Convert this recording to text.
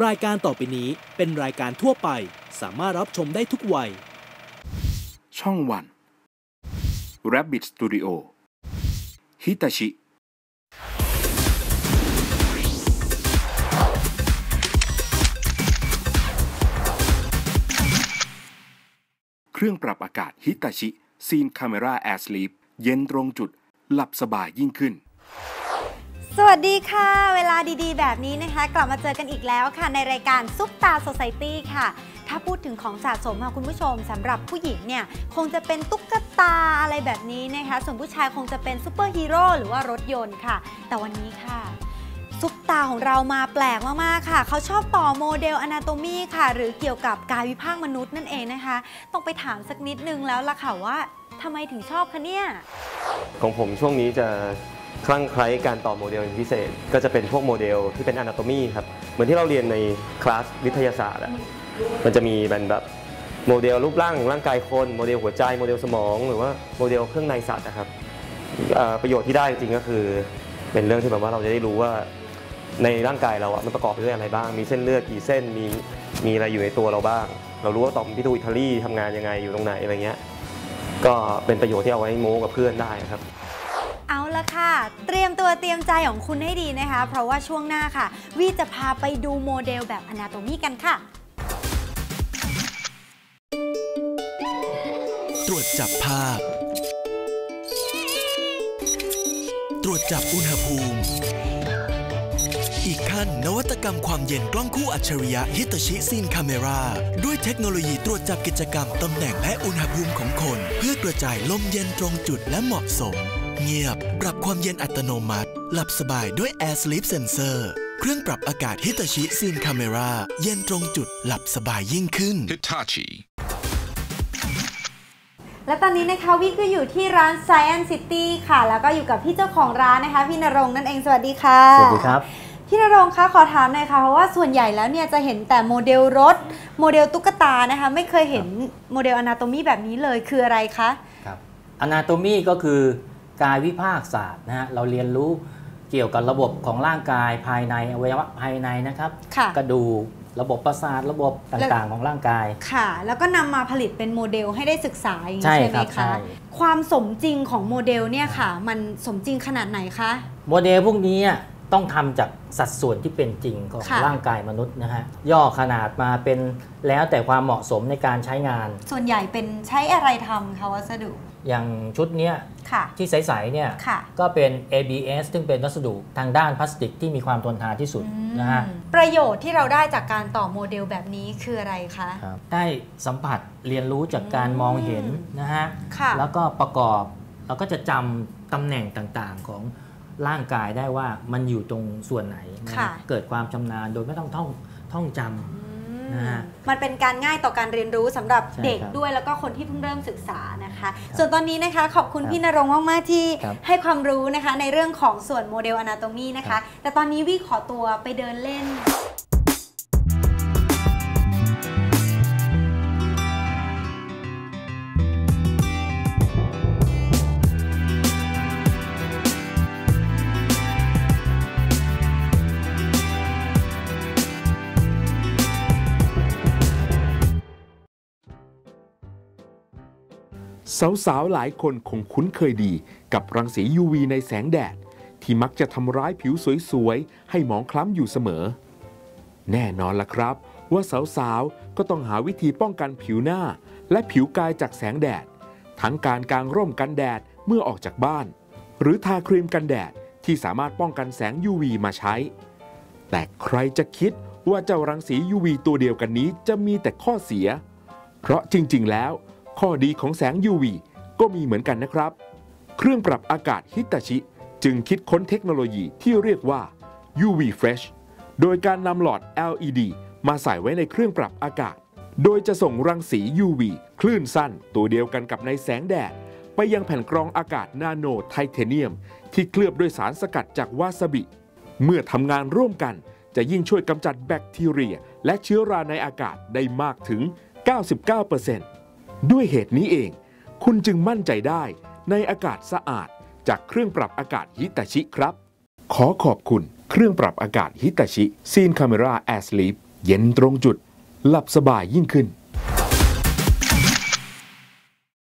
รายการต่อไปนี้เป็นรายการทั่วไป สามารถรับชมได้ทุกวัย ช่องวัน Rabbit Studio ฮิตาชิเครื่องปรับอากาศฮิตาชิซีนคาเมราแอร์สลีปเย็นตรงจุด หลับสบายยิ่งขึ้น สวัสดีค่ะ เวลาดีๆ แบบนี้นะคะ กลับมาเจอกันอีกแล้วค่ะ ในรายการซุปตา o c i ตี้ค่ะ ถ้าพูดถึงของสะสมค่ะคุณผู้ชมสำหรับผู้หญิงเนี่ย คงจะเป็นตุ๊กตาอะไรแบบนี้นะคะ ส่วนผู้ชายคงจะเป็นซูเปอร์ฮีโร่หรือว่ารถยนต์ค่ะ แต่วันนี้ค่ะซุปตาของเรามาแปลกมาก ๆ ค่ะ เขาชอบต่อโมเดลอนาโตมีค่ะ หรือเกี่ยวกับกายวิภาคมนุษย์นั่นเองนะคะ ต้องไปถามสักนิดนึงแล้วล่ะค่ะว่าทำไมถึงชอบคะเนี่ย ของผมช่วงนี้จะ คลั่งไคล้การต่อโมเดลเป็นพิเศษ ก็จะเป็นพวกโมเดลที่เป็น anatomy ครับ เหมือนที่เราเรียนในคลาสวิทยาศาสตร์อะมันจะมีเป็นแบบโมเดลรูปร่างร่างกายคนโมเดลหัวใจโมเดลสมอง หรือว่าโมเดลเครื่องในสัตว์นะครับประโยชน์ที่ได้จริงก็คือ เป็นเรื่องที่แบบว่าเราจะได้รู้ว่าในร่างกายเราอะมันประกอบไปด้วยอะไรบ้าง มีเส้นเลือดกี่เส้นมีมีอะไรอยู่ในตัวเราบ้าง เรารู้ว่าต่อมพิทูอิตาลีทำงานยังไงอยู่ตรงไหนอะไรเงี้ยก็เป็นประโยชน์ที่เอาไว้โม้กับเพื่อนได้ครับ เตรียมตัวเตรียมใจของคุณให้ดีนะคะ เพราะว่าช่วงหน้าค่ะวีจะพาไปดูโมเดลแบบอนาโตมีกันค่ะ ตรวจจับภาพ ตรวจจับอุณหภูมิ อีกขั้นนวัตกรรมความเย็นกล้องคู่อัจฉริยะฮิตชิซีนคาเมราด้วยเทคโนโลยีตรวจจับกิจกรรมตำแหน่งและอุณหภูมิของคน เพื่อกระจายลมเย็นตรงจุดและเหมาะสม เงียบ ปรับความเย็นอัตโนมัติ หลับสบายด้วย Air Sleep Sensor เครื่องปรับอากาศฮิตาชิซีนคาเมราเย็นตรงจุดหลับสบายยิ่งขึ้น Hitachi. และตอนนี้นะคะวีก็อยู่ที่ร้าน Science City ค่ะ แล้วก็อยู่กับพี่เจ้าของร้านนะคะ พี่นรงค์นั่นเองสวัสดีค่ะ สวัสดีครับ พี่นรงค์คะขอถามหน่อยค่ะ เพราะว่าส่วนใหญ่แล้วเนี่ยจะเห็นแต่โมเดลรถ โมเดลตุ๊กตานะคะ ไม่เคยเห็นโมเดลอนาโตมีแบบนี้เลยคืออะไรคะ ครับ Anatomy ก็คือ กายวิภาคศาสตร์นะฮะเราเรียนรู้เกี่ยวกับระบบของร่างกายภายในอวัยวะภายในนะครับ ค่ะ กระดูกระบบประสาทระบบต่างๆ ของร่างกาย ค่ะ แล้วก็นำมาผลิตเป็นโมเดลให้ได้ศึกษาอย่างนี้ใช่ใช่ไหคมรับคะใช่ ความสมจริงของโมเดลเนี่ยค่ะ มันสมจริงขนาดไหนคะ โมเดลพวกนี้อะ ต้องทำจากสัดส่วนที่เป็นจริงของค่ะร่างกายมนุษย์นะฮะย่อขนาดมาเป็นแล้วแต่ความเหมาะสมในการใช้งาน ส่วนใหญ่เป็นใช้อะไรทำคะวัสดุ อย่างชุดเนี้ยค่ะที่ใสๆเนี่ยค่ะก็เป็น ABS ซึ่งเป็นวัสดุทางด้านพลาสติกที่มีความทนทานที่สุดนะฮะประโยชน์ที่เราได้จากการต่อโมเดลแบบนี้คืออะไรคะครับได้สัมผัสเรียนรู้จากการมองเห็นนะฮะค่ะแล้วก็ประกอบเราก็จะจำตำแหน่งต่างๆของ ร่างกายได้ว่ามันอยู่ตรงส่วนไหนนะค่ะ เกิดความชำนาญโดยไม่ต้องท่องท่องจำ นะฮะมันเป็นการง่ายต่อการเรียนรู้สำหรับใช่เด็กครับด้วยแล้วก็คนที่เพิ่งเริ่มศึกษานะคะ ส่วนตอนนี้นะคะขอบคุณครับพี่นรงค์มาก ๆ ที่ครับให้ความรู้นะคะในเรื่องของส่วนโมเดลอนาโตมีนะครัคะ บ แต่ตอนนี้วิขอตัวไปเดินเล่น สาวๆ หลายคนคงคุ้นเคยดีกับรังสี UV ในแสงแดด ที่มักจะทำร้ายผิวสวยๆ ให้หมองคล้ำอยู่เสมอ แน่นอนล่ะครับ ว่าสาวๆ ก็ต้องหาวิธีป้องกันผิวหน้า และผิวกายจากแสงแดด ทั้งการกางร่มกันแดดเมื่อออกจากบ้าน หรือทาครีมกันแดดที่สามารถป้องกันแสง UV มาใช้ แต่ใครจะคิดว่าเจ้ารังสี UV ตัวเดียวกันนี้จะมีแต่ข้อเสีย เพราะจริงๆ แล้ว ข้อดีของแสง UV ก็มีเหมือนกันนะครับ เครื่องปรับอากาศฮิตาชิ จึงคิดค้นเทคโนโลยีที่เรียกว่า UV Fresh โดยการนำหลอด LED มาใส่ไว้ในเครื่องปรับอากาศ โดยจะส่งรังสี UV คลื่นสั้นตัวเดียวกันกับในแสงแดด ไปยังแผ่นกรองอากาศนาโนไทเทเนียม ที่เคลือบด้วยสารสกัดจากวาซาบิ เมื่อทำงานร่วมกันจะยิ่งช่วยกำจัดแบคทีเรีย และเชื้อราในอากาศได้มากถึง 99% ด้วยเหตุนี้เอง คุณจึงมั่นใจได้ในอากาศสะอาดจากเครื่องปรับอากาศฮิตาชิครับ ขอขอบคุณเครื่องปรับอากาศฮิตาชิซีนคาเมราแอร์สลีปเย็นตรงจุด หลับสบายยิ่งขึ้น